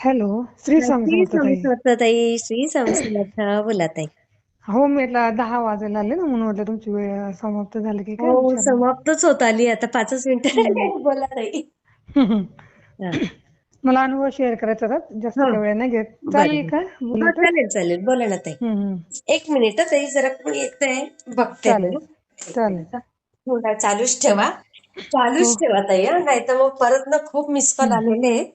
Hello Shri ताई श्री समर्थ बोला ताई हो मी दहा वाजायला आले ना म्हणून म्हटलं तुमची वेळ समाप्त झाली की काय हो समाप्तच होत आली आता पाचच मिनिटं बोला ताई. मला अनुभव शेअर करायचा होता जास्त वेळ नाही घेत. चालेल का? चालेल चालेल बोला ना ताई. एक मिनिट ताई जरा कोणी येतंय बघते चालेल. चालेल चालूच ठेवा चालूच हो. ठेवा ताई नाही तर मग परत ना खूप मिस कॉल. आलेले आहेत.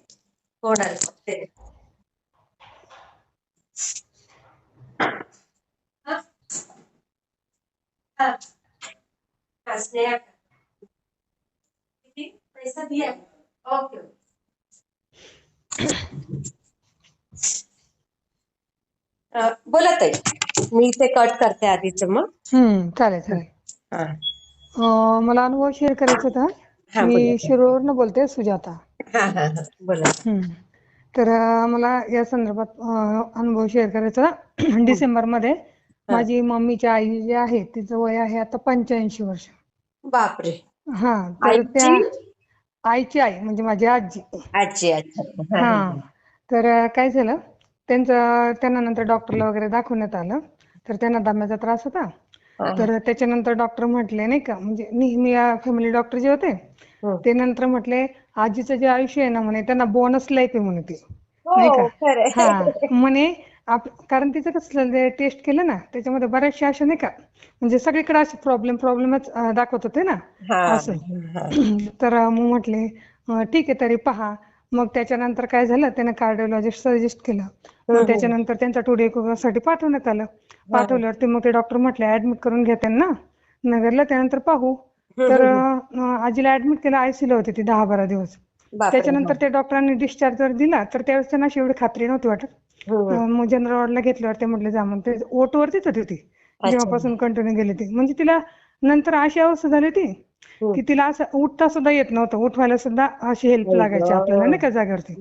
किती पैसा दिया ओके अं, बोला ताई. मी ते कट करते आधीच मग. हम्म चालेल चालेल. हा. अं, मला अनुभव शेअर करायचा होता. हा, बोला मी ताई. शिरोवरनं बोलते सुजाता. बोला. तर मला या संदर्भात अनुभव शेअर करायचा. डिसेंबरमध्ये माझी मम्मीची आई जी आहे तिचं वय आहे आता पंच्याऐंशी वर्ष. बापरे. हा तर त्या आईची आई म्हणजे माझी आजी. आजी हा, हा, हा. तर काय झालं त्यांचं त्यांना नंतर डॉक्टरला वगैरे दाखवण्यात आलं. तर त्यांना दम्याचा त्रास होता. हा. तर त्याच्यानंतर डॉक्टर म्हटले नाही का म्हणजे नेहमी फॅमिली डॉक्टर जे होते हं. ते नंतर म्हटले आजीचं जे आयुष्य आहे ना म्हणे त्यांना बोनस लाईफ आहे म्हणे ते. नाही का? हो हा. म्हणे आप कारण तिचं कसं टेस्ट केलं ना त्याच्यामध्ये बऱ्याचशा अशा नाही का म्हणजे सगळीकडे असे प्रॉब्लेम प्रॉब्लेमच दाखवत होते ना हा. असं. हा. तर मग म्हटले ठीक आहे तरी पहा. मग त्याच्यानंतर काय झालं? त्याने कार्डिओलॉजिस्ट सजेस्ट केलं. हम्म, मग त्याच्यानंतर त्यांचा टुडे साठी पाठवण्यात आलं. पाठवल्यावरती मग ते डॉक्टर म्हटले ऍडमिट करून घ्या त्यांना. नगरला त्यानंतर पाहू. तर आजीला ऍडमिट केलं आयसीला होती ती दहा बारा दिवस. त्याच्यानंतर त्या डॉक्टरांनी डिस्चार्ज जर दिला. तर त्यावेळेस त्यांना अशी एवढी खात्री नव्हती वाटत. अं, मग जनरल वॉर्डला घेतल्यावर ते म्हटले जा मग. ते ओट वरतीच होती ती. जेव्हापासून कंटिन्यू गेली ती. म्हणजे तिला नंतर अशी अवस्था झाली ती हम्म. की तिला असं उठता सुद्धा येत नव्हतं. उठवायला सुद्धा अशी हेल्प आई लागायची गं. आपल्याला नाही का जागेवरती?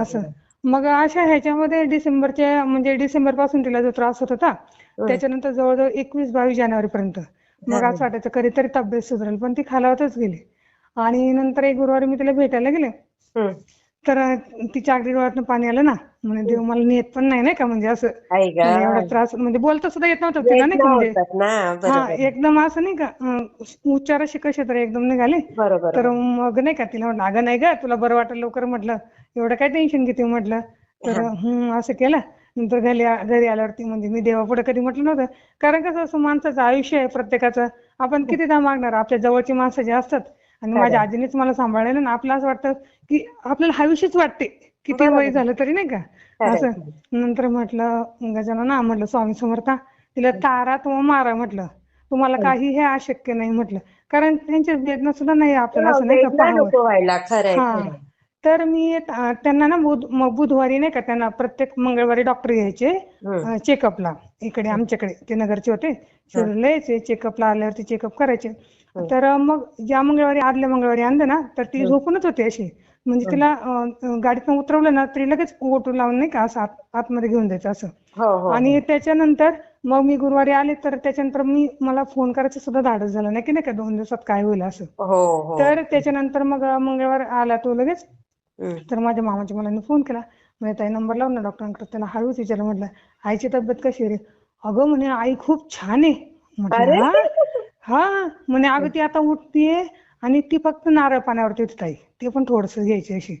असं. मग अशा ह्याच्यामध्ये डिसेंबरच्या म्हणजे डिसेंबरपासून तिला जो त्रास होत होता त्याच्यानंतर जवळजवळ एकवीस बावीस जानेवारी पर्यंत मग असं वाटायचं कधीतरी तब्येत सुधारेल पण ती खालावतच गेली. आणि नंतर एक गुरुवारी मी तिला भेटायला गेले. तर तिच्या अगदी डोळ्यातनं पाणी आलं ना. म्हणे देव मला नेत पण नाही नाही का? म्हणजे असं. एवढा त्रास. म्हणजे बोलता सुद्धा येत नव्हतं तिला नाही का? म्हणजे हा एकदम असं नाही का उच्चार कसे तर एकदम निघाले. बरोबर. तर मग नाही का तिला म्हटलं अगं नाही ग तुला बरं वाटेल लवकर म्हटलं. एवढं काय टेन्शन घेते म्हटलं. तर हम्म असं केलं. नंतर घरी घरी आल्यावरती म्हणजे मी देवापुढे कधी म्हटलं नव्हतं. कारण कसं असं माणसाचं आयुष्य आहे प्रत्येकाचं. आपण कितीदा मागणार? आपल्या जवळची माणसं जे असतात आणि माझ्या आजीनेच मला सांभाळलेलं ना आपलं असं वाटतं की आपल्याला हवीशीच वाटते. किती वय झालं तरी नाही का? असं. नंतर म्हटलं गजानना म्हटलं स्वामी समर्था तिला तारा तो मारा म्हटलं. तुम्हाला काही हे अशक्य नाही म्हटलं. कारण त्यांच्या वेदना सुद्धा नाही आपल्याला असं नाही का हा. तर मी त्यांना ना बुधवारी नाही का त्यांना प्रत्येक मंगळवारी डॉक्टर यायचे. चेकअपला. इकडे आमच्याकडे ते नगरचे होते. यायचे चेकअपला आल्यावरती चेकअप करायचे. तर अं, मग ज्या मंगळवारी आदल्या मंगळवारी आणलं ना तर ती झोपूनच होती अशी. म्हणजे तिला गाडीतनं उतरवलं ना तरी लगेच ओटू लावून नाही का असं आत आतमध्ये घेऊन जायचं असं. हो हो आणि त्याच्यानंतर मग मी गुरुवारी आले तर त्याच्यानंतर मी मला फोन करायचं सुद्धा धाडस झालं नाही की नाही का दोन दिवसात काय होईल असं. हो हो. तर त्याच्यानंतर मग मंगळवार आला तो लगेच. तर माझ्या मामाच्या मुलांनी फोन केला. म्हणजे ताई नंबर लावून ना डॉक्टरांकडे त्याला हळूच विचारलं. म्हटलं आईची तब्येत कशी आहे रे? अगं म्हणे आई खूप छान आहे. म्हटलं "हा?" म्हणे अगं ती आता उठतीये आणि ती फक्त नारळ पाण्यावरती होती ताई ते पण थोडस घ्यायची अशी.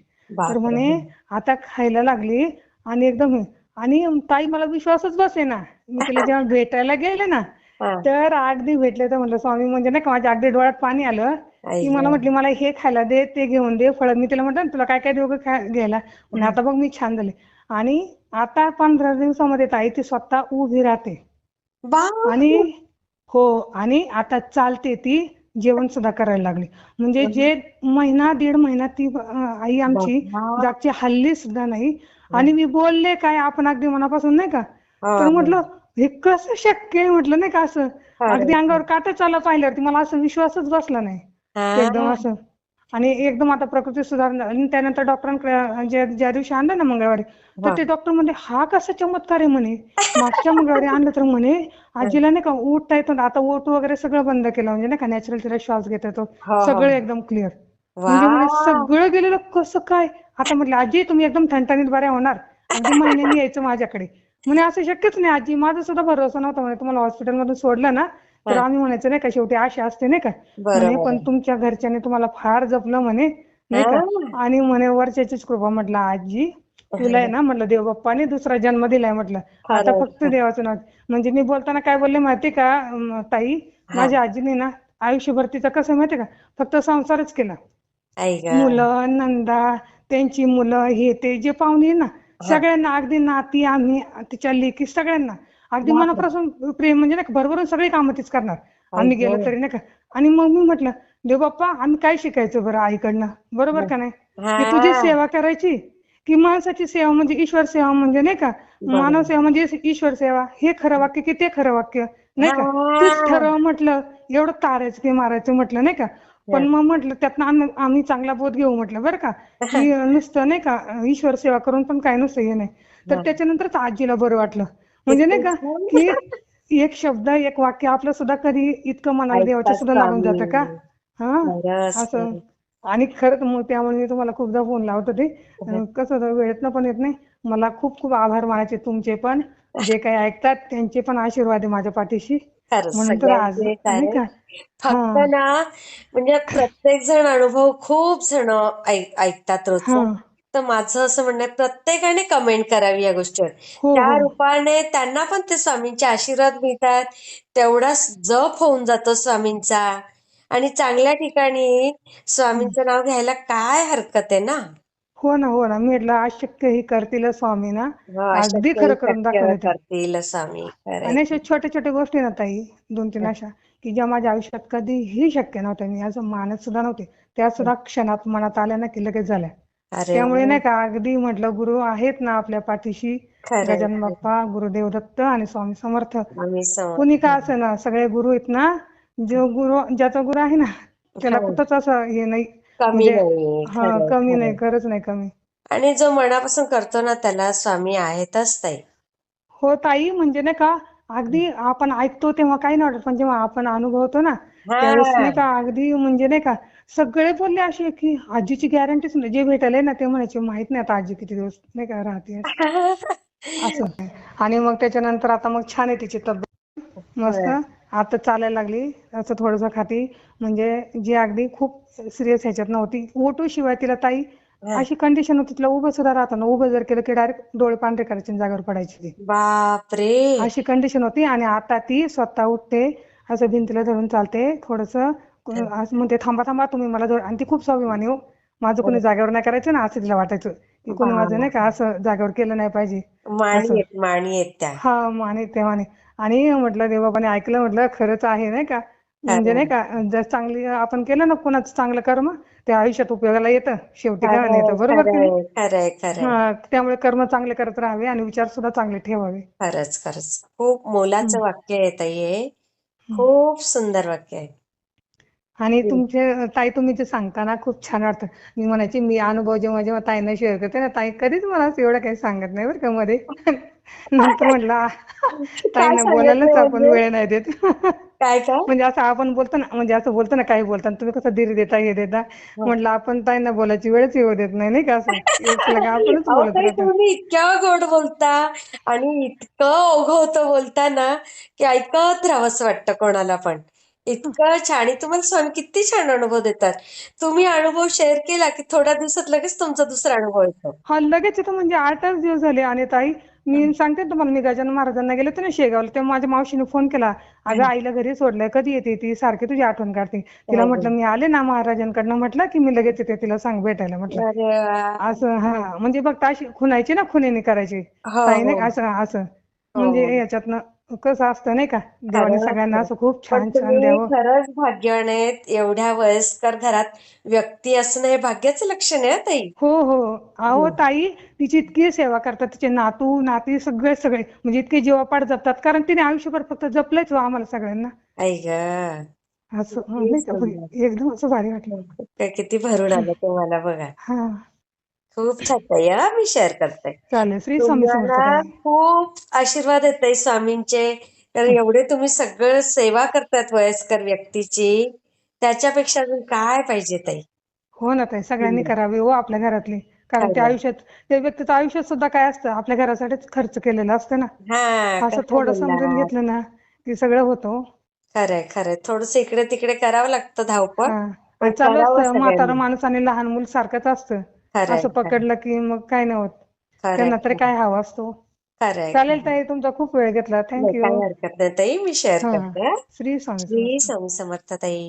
तर. म्हणे आता खायला लागली आणि एकदम. आणि ताई मला विश्वासच बसे ना मी तिला जेव्हा भेटायला गेले ना. तर अगदी भेटले तर म्हटलं स्वामी म्हणजे नाही का माझ्या अगदी डोळ्यात पाणी आलं. ती मला म्हटली मला हे खायला दे ते घेऊन दे फळ. मी तिला म्हटलं तुला काय काय देऊ घ्यायला? म्हणे आता बघ मी छान झाले. आणि आता पंधरा दिवसामध्ये ताई ती स्वतः उभी राहते. आणि हो आणि आता चालते ती जेवण सुद्धा करायला लागली. म्हणजे जे महिना दीड महिना ती आई आमची. जागची हल्ली सुद्धा नाही. आणि मी बोलले काय आपण अगदी मनापासून नाही का? तर म्हटलं हे कसं शक्य आहे म्हटलं नाही का असं? अगदी अंगावर काटाच आला पाहिल्यावरती मला असं विश्वासच बसला नाही. एकदम असं. आणि एकदम आता प्रकृती सुधारणा आणि त्यानंतर डॉक्टरांकडे ज्या दिवशी आणलं ना मंगळवारी तर ते डॉक्टर म्हणले हा कसा चमत्कार आहे म्हणे. मागच्या मंगळवारी आणलं तर म्हणे आजीला नाही का उठता येत. आता ओट वगैरे सगळं बंद केलं. म्हणजे नाही का नॅचरल तिला श्वास घेता येतो. हो, हो. सगळं एकदम क्लिअर म्हणजे म्हणे सगळं गेलेलं कसं काय? आता म्हटलं आजी तुम्ही एकदम ठणठणीत बऱ्या होणार. अगदी महिन्यानी यायचं माझ्याकडे. म्हणे असं शक्यच नाही आजी. माझा सुद्धा भरोसा नव्हता म्हणे. तुम्हाला हॉस्पिटलमधून सोडलं ना तर. आम्ही म्हणायचं नाही का शेवटी आशा असते नाही का म्हणे पण. तुमच्या घरच्यांनी तुम्हाला फार जपलं म्हणे नाही का हा. आणि म्हणे वरच्याचीच कृपा म्हटलं आजी तुला आहे ना म्हटलं देव बाप्पाने दुसरा जन्म दिलाय म्हटलं आता फक्त देवाचं नाव म्हणजे मी बोलताना काय बोलले माहिती का ताई. माझ्या आजीने ना आयुष्यभर तिचं कसं माहिती का फक्त संसारच केला मुलं नंदा त्यांची मुलं हे ते जे पाहुणे ना सगळ्यांना अगदी नाती आम्ही तिच्या लेकी सगळ्यांना अगदी. मनापासून प्रेम म्हणजे नाही भरभरून सगळी कामं तीच करणार. आम्ही गेलो. तरी नाही का. आणि मग मी म्हटलं देव बाप्पा आम्ही काय शिकायचं बरं आईकडनं? बरोबर का नाही. की तुझी सेवा करायची? की माणसाची सेवा म्हणजे ईश्वर सेवा म्हणजे नाही का? मानव सेवा म्हणजे ईश्वर सेवा. हे खरं वाक्य की ते खरं वाक्य? नाही का. तूच ठरव म्हटलं. एवढं तारायचं की मारायचं म्हटलं नाही का? पण मग म्हटलं त्यातनं आम्ही आम्ही चांगला बोध घेऊ म्हटलं बरं का? की नुसतं नाही का ईश्वर सेवा करून पण काय नुसतं हे नाही. तर त्याच्यानंतरच आजीला बरं वाटलं. म्हणजे नाही का की एक शब्द एक वाक्य आपलं सुद्धा कधी इतकं मनाला देवाच्या सुद्धा लागून जातं का? हा? असं. आणि खरंच मग त्यामुळे मी तुम्हाला खूपदा फोन लावत होते. अं, कसं होतं वेळेतनं पण येत नाही. मला खूप खूप आभार मानायचे तुमचे पण. जे काही ऐकतात त्यांचे पण आशीर्वाद आहे माझ्या पाठीशी. म्हणून तर आज सगळ्यांचे नाही का? फक्त हा. ना म्हणजे प्रत्येक जण अनुभव खूप जण ऐक- ऐकतात हा. रोजचा तर माझं असं म्हणणं प्रत्येकाने कमेंट करावी या गोष्टीवर. हो त्या हो. रूपाने त्यांना पण ते स्वामींचे आशीर्वाद मिळतात. तेवढाच जप होऊन जातो स्वामींचा. आणि चांगल्या ठिकाणी स्वामींचं नाव घ्यायला काय हरकत आहे ना? हो ना हो ना. मी म्हटलं अशक्य ही करतील स्वामी ना हो, अगदी खरं करून करतील स्वामी. आणि अशा छोट्या छोट्या गोष्टी ना ताई दोन तीन अशा की ज्या माझ्या आयुष्यात कधीही शक्य नव्हत्या. मी असं मानत सुद्धा नव्हते. त्या सुद्धा क्षणात मनात आल्या ना की लगेच झाल्या. त्यामुळे नाही का अगदी म्हटलं गुरु आहेत ना आपल्या पाठीशी. गजानन बाप्पा गुरुदेव दत्त आणि स्वामी समर्थ. कुणी का असं ना सगळे गुरु आहेत ना जो गुरु ज्याचा गुरु आहे ना त्याला. कुठंच असं हे नाही. कमी म्हणजे नाही हा कमी. नाही खरंच नाही कमी. आणि जो मनापासून करतो ना त्याला स्वामी आहेतच ताई. हो ताई म्हणजे नाही का अगदी आपण ऐकतो तेव्हा काही नाही वाटत पण जेव्हा आपण अनुभवतो ना त्यावेळेस नाही का अगदी म्हणजे नाही का सगळे बोलले असे की आजीची गॅरंटीच नाही जे भेटायला ना ते म्हणायचे माहीत नाही आता आजी किती दिवस नाही का राहते. असं आणि मग त्याच्यानंतर आता मग छान आहे तिची तब्येत. मस्त. आता चालायला लागली. असं थोडंसं खाती. म्हणजे जी अगदी खूप सिरियस ह्याच्यात नव्हती. ओटू शिवाय तिला ताई अशी कंडिशन होती. तिला उभं सुद्धा राहताना उभं जर केलं की डायरेक्ट डोळे पांढरे करायचे जागेवर पडायची बापरे! अशी कंडिशन होती. आणि आता ती स्वतः उठते. असं भिंतीला धरून चालते. थोडस असं म्हणते थांबा थांबा तुम्ही मला धरून आणि ती खूप स्वाभिमानी हो. माझं कोणी जागेवर नाही करायचं ना असं तिला वाटायचं. की कोणी माझं नाही का असं जागेवर केलं नाही पाहिजे. माणी माणी हा माने तेव्हाने आणि म्हटलं देवबाबाने ऐकलं म्हटलं खरंच आहे नाही का? म्हणजे नाही का जर चांगली आपण केलं ना कोणाचं चांगलं कर्म ते आयुष्यात उपयोगाला येतं. शेवटी काय येतं बरोबर हा त्यामुळे कर्म चांगले करत राहावे आणि विचार सुद्धा चांगले ठेवावे. खरंच खरंच. खूप मोलाचं वाक्य आहे ताई हे. खूप सुंदर वाक्य आहे. आणि तुमचे ताई तुम्ही जे सांगता ना खूप छान वाटतं. मी म्हणायची मी अनुभव जेव्हा जेव्हा ताईंना शेअर करते ना ताई कधीच मला एवढं काही सांगत नाही बरं का मध्ये. नंतर म्हटलं ताईंना बोलायलाच नाही आपण म्हणजे? वेळ नाही देत. काय काय म्हणजे असं आपण बोलतो ना म्हणजे असं बोलतो ना काही बोलताना तुम्ही कसं धीर देता हे देता? म्हटलं आपण ताईंना बोलायची वेळच येऊ देत नाही नाही का असं? आपणच बोलत तुम्ही इतक्या गोड बोलता आणि इतकं ओघवतं बोलता ना की ऐकत राहावंसं वाटतं कोणाला पण. इतकं छान. तुम्हाला स्वामी किती छान अनुभव देतात. तुम्ही अनुभव शेअर केला की थोड्या दिवसात लगेच तुमचा दुसरा अनुभव येतो. हा लगेच येतं. म्हणजे आठच दिवस झाले आणि ताई मी सांगते ना तुम्हाला मी गजानन महाराजांना गेले होते ना शेगावला तेव्हा माझ्या मावशीने फोन केला. अगं आईला घरी सोडलंय कधी येते ती? सारखी तुझी आठवण काढते. तिला म्हटलं मी आले ना महाराजांकडनं म्हटलं की मी लगेच येते तिला सांग भेटायला म्हटलं. असं हा. म्हणजे बघ अशी खुनायची ना खुनेने करायची. हो, ताई नाही हो. का असं. असं म्हणजे याच्यातनं कसं असतं नाही का? देवाने सगळ्यांना असं खूप छान छान द्यावं. खरंच भाग्यवान आहेत एवढ्या वयस्कर घरात व्यक्ती असणं हे भाग्याचं लक्षण आहे हं ताई? हो हो. अहो ताई तिची इतकी सेवा करतात तिचे नातू नाती सगळे सगळे. म्हणजे इतके जीवापाड जपतात. कारण तिने आयुष्यभर फक्त जपलंच हो आम्हाला सगळ्यांना. आई ग. असं हं, नाही का? एकदम असं भारी वाटलं. किती भरून आलं तुम्हाला बघा. हा. खूप छान हा मी शेअर करते. चालेल श्री स्वामी समर्थ तुम्हाला ताई खूप आशीर्वाद आहेत ताई स्वामींचे. तर एवढे तुम्ही सगळं सेवा करतात वयस्कर व्यक्तीची. त्याच्यापेक्षा अजून काय पाहिजे ताई? हो ना ताई सगळ्यांनी करावी हो आपल्या घरातली. कारण त्या. आयुष्यात त्या व्यक्तीचं आयुष्यात सुद्धा काय असतं आपल्या घरासाठीच खर्च केलेलं असतं ना. हा असं थोडं समजून. घेतलं ना की सगळं होतं हो. खरंय खरंय. थोडस इकडे तिकडे करावं लागतं धावपळ. चालू असतं म्हातारं माणूस आणि लहान मुल सारखंच असतं. असं पकडलं की मग काय नाही होत. त्यांना तरी काय हवं असतो. खरंय चालेल ताई तुमचा खूप वेळ घेतला. थँक्यू हरकत नाही ताई मी शेअर करते. श्री स्वामी श्री समर्थ. स्वामी समर्थ ताई.